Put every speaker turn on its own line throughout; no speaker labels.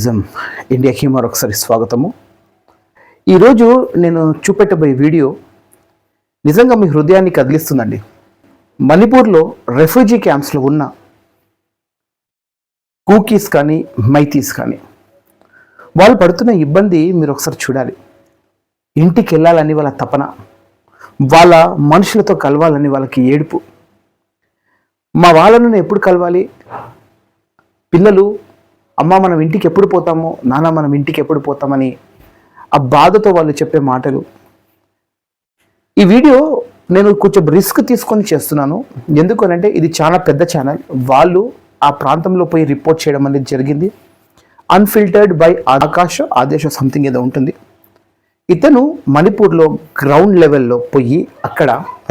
నిజం ఇండియాకి మరొకసారి స్వాగతము. ఈరోజు నేను చూపెట్టబోయే వీడియో నిజంగా మీ హృదయాన్ని కదిలిస్తుందండి. మణిపూర్లో రెఫ్యూజీ క్యాంప్స్లో ఉన్న కూకీస్ కానీ మైతీస్ కానీ వాళ్ళు పడుతున్న ఇబ్బంది మీరు ఒకసారి చూడాలి. ఇంటికి వెళ్ళాలని వాళ్ళ తపన వాళ్ళ మనుషులతో కలవాలని వాళ్ళకి ఏడుపు. మా వాళ్ళను ఎప్పుడు కలవాలి? పిల్లలు అమ్మ మనం ఇంటికి ఎప్పుడు పోతామో? నాన్న మనం ఇంటికి ఎప్పుడు పోతామని ఆ బాధతో వాళ్ళు చెప్పే మాటలు. ఈ వీడియో నేను కొంచెం రిస్క్ తీసుకొని చేస్తున్నాను. ఎందుకనంటే ఇది చాలా పెద్ద ఛానల్. వాళ్ళు ఆ ప్రాంతంలో పోయి రిపోర్ట్ చేయడం అనేది జరిగింది. అన్ఫిల్టర్డ్ బై ఆకాశ ఆదేశ సంథింగ్ ఏదో ఉంటుంది. ఇతను మణిపూర్లో గ్రౌండ్ లెవెల్లో పోయి అక్కడ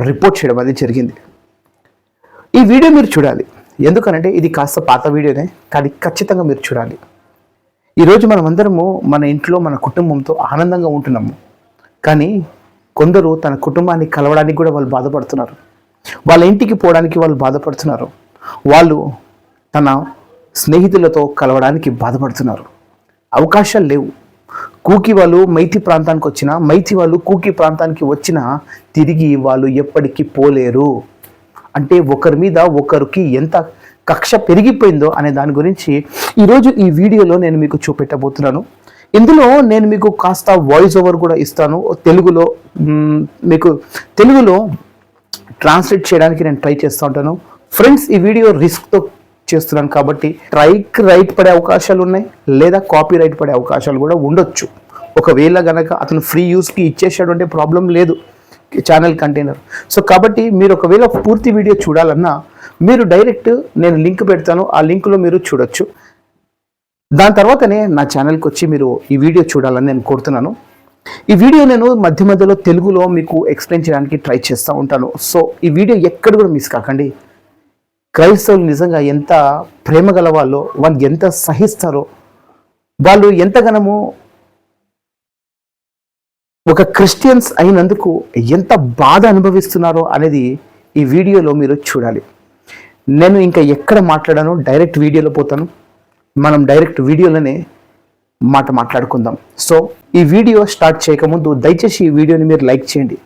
రిపోర్ట్ చేయడం అనేది జరిగింది. ఈ వీడియో మీరు చూడాలి. ఎందుకనంటే ఇది కాస్త పాత వీడియోనే కానీ ఖచ్చితంగా మీరు చూడాలి. ఈరోజు మనమందరము మన ఇంట్లో మన కుటుంబంతో ఆనందంగా ఉంటున్నాము. కానీ కొందరు తన కుటుంబాన్ని కలవడానికి కూడా వాళ్ళు బాధపడుతున్నారు. వాళ్ళ ఇంటికి పోవడానికి వాళ్ళు బాధపడుతున్నారు. వాళ్ళు తన స్నేహితులతో కలవడానికి బాధపడుతున్నారు. అవకాశాలు లేవు. కూకి వాళ్ళు మైతి ప్రాంతానికి వచ్చినా మైతి వాళ్ళు కూకి ప్రాంతానికి వచ్చినా తిరిగి వాళ్ళు ఎప్పటికీ పోలేరు. అంటే ఒకరి మీద ఒకరికి ఎంత కక్ష పెరిగిపోయిందో అనే దాని గురించి ఈరోజు ఈ వీడియోలో నేను మీకు చూపెట్టబోతున్నాను. ఇందులో నేను మీకు కాస్త వాయిస్ ఓవర్ కూడా ఇస్తాను. తెలుగులో మీకు తెలుగులో ట్రాన్స్లేట్ చేయడానికి నేను ట్రై చేస్తూ ఉంటాను. ఫ్రెండ్స్ ఈ వీడియో రిస్క్తో చేస్తున్నాను కాబట్టి ట్రైక్ రైట్ పడే అవకాశాలు ఉన్నాయి లేదా కాపీ రైట్ పడే అవకాశాలు కూడా ఉండొచ్చు. ఒకవేళ గనక అతను ఫ్రీ యూస్కి ఇచ్చేసాడు అంటే ప్రాబ్లం లేదు. ఛానల్ కంటైనర్ సో కాబట్టి మీరు ఒకవేళ పూర్తి వీడియో చూడాలన్నా మీరు డైరెక్ట్ నేను లింక్ పెడతాను ఆ లింక్లో మీరు చూడొచ్చు దాని తర్వాతనే నా ఛానల్కి వచ్చి మీరు ఈ వీడియో చూడాలని నేను కోరుతున్నాను ఈ వీడియో నేను మధ్య మధ్యలో తెలుగులో మీకు ఎక్స్ప్లెయిన్ చేయడానికి ట్రై చేస్తూ ఉంటాను సో ఈ వీడియో ఎక్కడ కూడా మిస్ కాకండి క్రైస్తవులు నిజంగా ఎంత ప్రేమ గల వాళ్ళో వాళ్ళు ఎంత సహిస్తారో వాళ్ళు ఎంతగానో ఒక క్రిస్టియన్స్ అయినందుకు ఎంత బాధ అనుభవిస్తున్నారో అనేది ఈ వీడియోలో మీరు చూడాలి. నేను ఇంకా ఎక్కడ మాట్లాడానో డైరెక్ట్ వీడియోలో పోతాను. మనం డైరెక్ట్ వీడియోలోనే మాట మాట్లాడుకుందాం. సో ఈ వీడియో స్టార్ట్ చేయకముందు దయచేసి ఈ వీడియోని మీరు లైక్ చేయండి.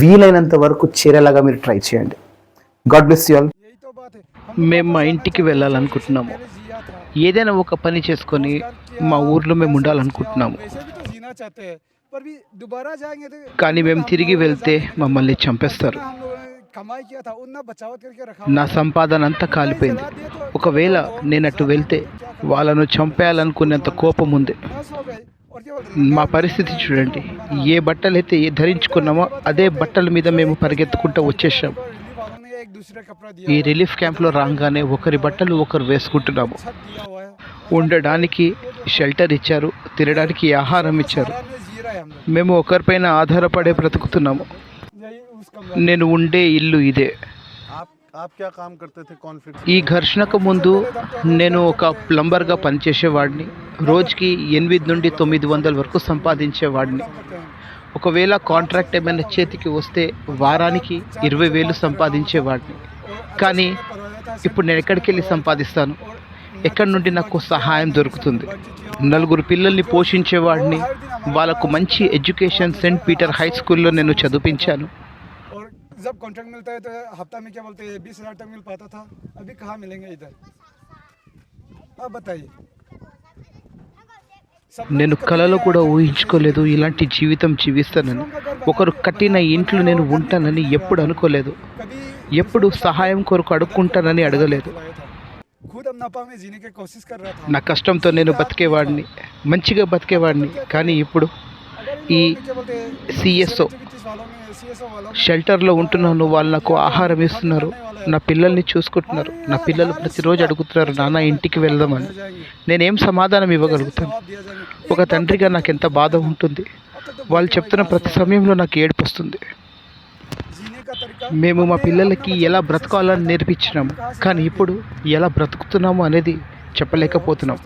వీలైనంత వరకు చేరేలాగా మీరు ట్రై చేయండి.
God bless you all.
మేము మా ఇంటికి వెళ్ళాలనుకుంటున్నాము. ఏదైనా ఒక పని చేసుకొని మా ఊర్లో మేము ఉండాలనుకుంటున్నాము. కానీ మేము తిరిగి వెళ్తే మమ్మల్ని చంపేస్తారు। నా సంపాదన అంతా కాలిపోయింది। ఒకవేళ నేను అటు వెళ్తే వాళ్ళను చంపేయాలనుకునేంత కోపం ఉంది। మా పరిస్థితి చూడండి। ఏ బట్టలైతే ఏ ధరించుకున్నామో అదే బట్టల మీద మేము పరిగెత్తుకుంటూ వచ్చేసాం। ఈ రిలీఫ్ క్యాంప్లో రాగానే ఒకరి బట్టలు ఒకరు వేసుకుంటున్నాము। ఉండడానికి షెల్టర్ ఇచ్చారు తినడానికి ఆహారం ఇచ్చారు। మేము ఒకరిపైన ఆధారపడే బ్రతుకుతున్నాము. నేను ఉండే ఇల్లు ఇదే. ఈ ఘర్షణకు ముందు నేను ఒక ప్లంబర్గా పనిచేసేవాడిని. రోజుకి ఎనిమిది నుండి తొమ్మిది వందల వరకు సంపాదించేవాడిని. ఒకవేళ కాంట్రాక్ట్ ఏమైనా చేతికి వస్తే వారానికి ఇరవై వేలు సంపాదించేవాడిని. కానీ ఇప్పుడు నేను ఎక్కడికి వెళ్ళి సంపాదిస్తాను? ఎక్కడి నుండి నాకు సహాయం దొరుకుతుంది నలుగురు పిల్లల్ని పోషించేవాడిని వాళ్ళకు మంచి ఎడ్యుకేషన్ సెంట్ పీటర్ హై స్కూల్లో నేను చదివించాను
और जब कॉन्ट्रैक्ट मिलता है तो हफ्ता में क्या बोलते हैं बीस हज़ार तक मिल पाता था अभी कहाँ मिलेंगे इधर आप बताइए सब लोग
నేను కలలో కూడా ఊహించుకోలేదు ఇలాంటి జీవితం జీవిస్తానని ఒకరు కట్టిన ఇంట్లో నేను ఉంటానని ఎప్పుడు అనుకోలేదు
कभी
ఎప్పుడు సహాయం కొరకు అడుక్కుంటానని అడగలేదు నా కష్టంతో నేను బతికేవాడిని. మంచిగా బతికేవాడిని. కానీ ఇప్పుడు ఈ సిఎస్ఓ షెల్టర్లో ఉంటున్నాను. వాళ్ళు నాకు ఆహారం ఇస్తున్నారు. నా పిల్లల్ని చూసుకుంటున్నారు. నా పిల్లలు ప్రతిరోజు అడుగుతున్నారు నాన్న ఇంటికి వెళ్దామని. నేనేం సమాధానం ఇవ్వగలుగుతాను ఒక తండ్రిగా నాకు ఎంత బాధ ఉంటుంది? వాళ్ళు చెప్తున్న ప్రతి సమయంలో నాకు ఏడుపు వస్తుంది. మేము మా పిల్లలకి ఎలా బ్రతకాలని నేర్పించినాం. కానీ ఇప్పుడు ఎలా బ్రతుకుతున్నాము అనేది చెప్పలేకపోతున్నాం.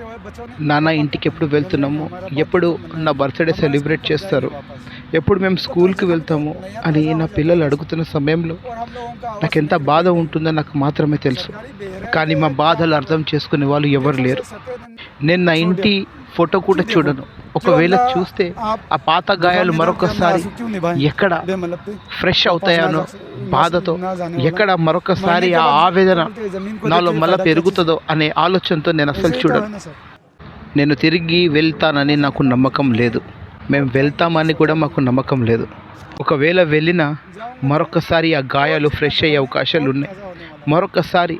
నాన్న ఇంటికి ఎప్పుడు వెళ్తున్నాము? ఎప్పుడు నా బర్త్డే సెలబ్రేట్ చేస్తారు? ఎప్పుడు మేము స్కూల్కి వెళ్తాము? అని నా పిల్లలు అడుగుతున్న సమయంలో నాకు ఎంత బాధ ఉంటుందో నాకు మాత్రమే తెలుసు. కానీ మా బాధలు అర్థం చేసుకునే వాళ్ళు ఎవరు లేరు. నేను నా ఇంటి
ఫోటో కూడా చూడను. ఒకవేళ చూస్తే ఆ పాత గాయాలు మరొకసారి ఎక్కడ ఫ్రెష్ అవుతాయనో బాధతో ఎక్కడ మరొకసారి ఆ ఆవేదన నాలో మళ్ళీ పెరుగుతుందో అనే ఆలోచనతో నేను అసలు చూడను. నేను తిరిగి వెళ్తానని నాకు నమ్మకం లేదు. మేము వెళ్తామని కూడా మాకు నమ్మకం లేదు. ఒకవేళ వెళ్ళినా మరొకసారి ఆ గాయాలు ఫ్రెష్ అయ్యే అవకాశాలు ఉన్నాయి. మరొకసారి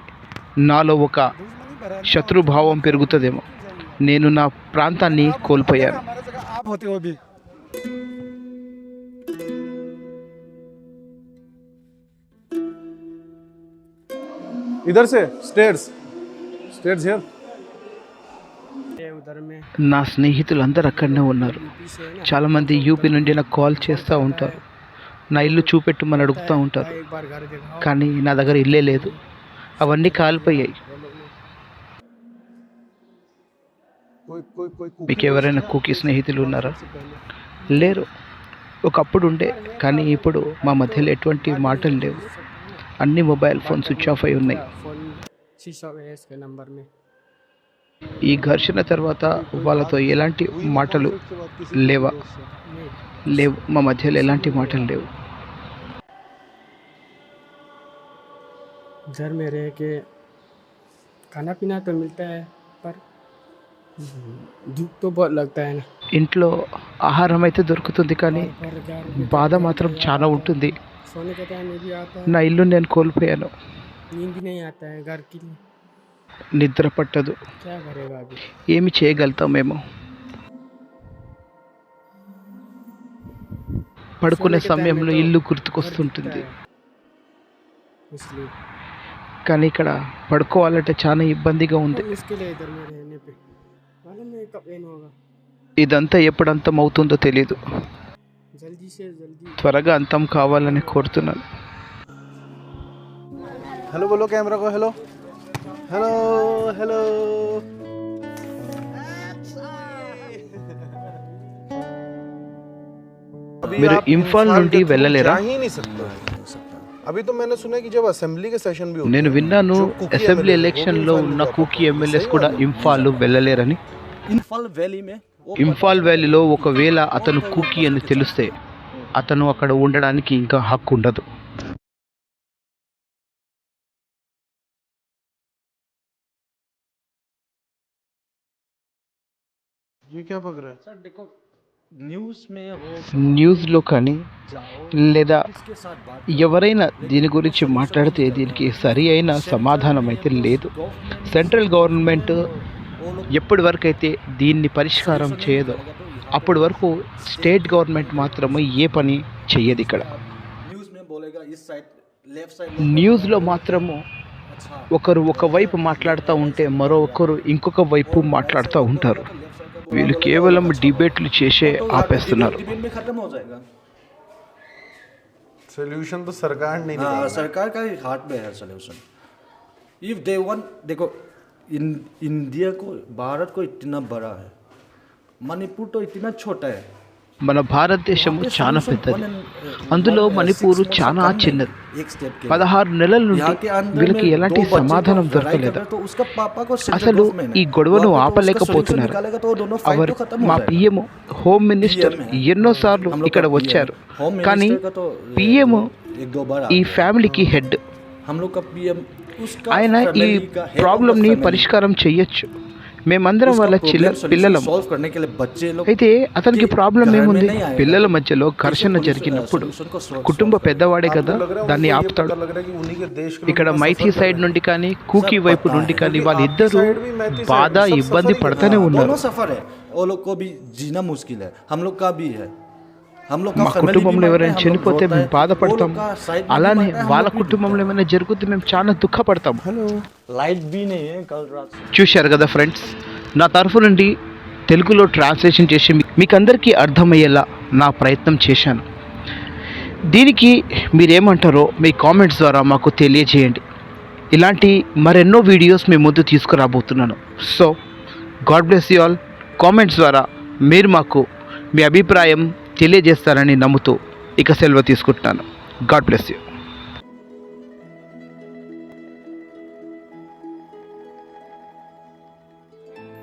నాలో ఒక శత్రుభావం పెరుగుతుందేమో. నేను నా ప్రాంతాన్ని కోల్పోయాను
हमारे जगह आप होते हो भी
इधर से स्टेयर्स स्टेयर्स हियर
నా స్నేహితులందరూ అక్కడనే ఉన్నారు చాలామంది యూపీ నుండి నాకు కాల్ చేస్తూ ఉంటారు నా ఇల్లు చూపెట్టమని అడుగుతూ ఉంటారు కానీ నా దగ్గర ఇల్లే లేదు అవన్నీ కాలిపోయాయి మీకు ఎవరైనా కుకీ స్నేహితులు ఉన్నారా లేరు ఒకప్పుడు ఉండే కానీ ఇప్పుడు మా మధ్యలో ఎటువంటి మాటలు లేవు అన్ని మొబైల్ ఫోన్ స్విచ్ ఆఫ్ అయి ఉన్నాయి
फ़ोन स्विच ऑफ है इसके नंबर में
ఈ ఘర్షణ తర్వాత వాళ్ళతో ఎలాంటి మాటలు లేవా లేవు మా మధ్యలో ఎలాంటి మాటలు లేవు
घर में रह के खाना पीना तो मिलता है पर దుఃఖ
ఇంట్లో ఆహారం అయితే దొరుకుతుంది కానీ బాధ మాత్రం చాలా ఉంటుంది. నా ఇల్లు నేను కోల్పోయాను. నిద్ర పట్టదు. ఏమి చేయగలుగుతాం మేము? పడుకునే సమయంలో ఇల్లు గుర్తుకొస్తుంటుంది. కానీ ఇక్కడ పడుకోవాలంటే చాలా ఇబ్బందిగా ఉంది. ఇదంతా ఎప్పుడు అంతం అవుతుందో
తెలీదు.
త్వరగా అంతం కావాలని కోరుతున్నాను.
హలో బోలో కెమెరాకో హలో
హలో
హలో
మీరు
ఇంఫాల్
నుండి వెళ్ళలేరా నేను
हैं,
విన్నాను
जो कुकी
అసెంబ్లీ
MLAs, वो भी
ఎలక్షన్లో
इम्फाल
ఉన్న
में
కుకీ
जाते हैं।
ఎమ్మెల్యేస్
सही
కూడా
बात है।
ఇంఫాల్ వెళ్ళలేరని
इम्फाल वैली में वो
ఇంఫాల్ వ్యాలీలో ఒకవేళ అతను కుకీ అని తెలిస్తే అతను అక్కడ ఉండడానికి ఇంకా హక్కు ఉండదు
ये क्या पक रहा है
सर देखो न्यूज़ में वो
న్యూస్లో కానీ లేదా ఎవరైనా దీని గురించి మాట్లాడితే దీనికి సరి అయిన సమాధానం అయితే లేదు. సెంట్రల్ గవర్నమెంట్ ఎప్పటి వరకు అయితే దీన్ని పరిష్కారం చేయదో అప్పటి వరకు స్టేట్ గవర్నమెంట్ మాత్రము ఏ పని చేయదు ఇక్కడ. న్యూస్లో మాత్రము ఒకరు ఒకవైపు మాట్లాడుతూ ఉంటే మరొకరు ఇంకొక వైపు మాట్లాడుతూ ఉంటారు. వీళ్ళు కేవలం డిబేట్లు చేసే ఆపేస్తున్నారు
डिबेट में खत्म हो जाएगा
सोल्यूशन तो सरकार नहीं
हाँ
निकाल
सरकार का ही हाथ में है सोल्यूशन इफ दे वन देखो इन इंडिया को भारत को इतना बड़ा है मणिपुर तो इतना छोटा है
మన భారతదేశము చాలా పెద్దది అందులో మణిపూర్ చాలా చిన్నది పదహారు నెలల నుండి వీళ్ళకి ఎలాంటి సమాధానం దొరకలేదు అసలు ఈ గొడవను ఆపలేకపోతున్నారు అవరు మా పిఎం హోమ్ మినిస్టర్
ఎన్నో సార్లు
ఇక్కడ వచ్చారు కానీ పిఎం ఈ ఫ్యామిలీకి హెడ్ ఆయన ఈ
ప్రాబ్లమ్ని
పరిష్కారం చేయొచ్చు మేమందరం వాళ్ళ చిల్ల పిల్లలం. అయితే అతనికి ప్రాబ్లం ఏముంది? పిల్లల మధ్యలో ఘర్షణ జరిగినప్పుడు కుటుంబ పెద్దవాడే కదా దాన్ని ఆపుతాడు. ఇక్కడ మైథి సైడ్ నుండి కానీ కూకీ వైపు నుండి కానీ వాళ్ళిద్దరూ బాధ ఇబ్బంది పడతానే ఉన్నారు. మా కుటుంబంలో ఎవరైనా చనిపోతే మేము బాధపడతాం. అలానే వాళ్ళ కుటుంబంలో ఏమైనా జరుగుతుంది మేము చాలా దుఃఖపడతాం. చూశారు కదా ఫ్రెండ్స్ నా తరఫు నుండి తెలుగులో ట్రాన్స్లేషన్ చేసి మీకందరికీ అర్థమయ్యేలా నా ప్రయత్నం చేశాను. దీనికి మీరేమంటారో మీ కామెంట్స్ ద్వారా మాకు తెలియజేయండి. ఇలాంటి మరెన్నో వీడియోస్ మీ ముందు తీసుకురాబోతున్నాను. So God bless you all comments ద్వారా మీరు మాకు మీ అభిప్రాయం తెలియజేస్తారని నమ్ముతూ ఇక సెలవు తీసుకుంటున్నాను. God bless you.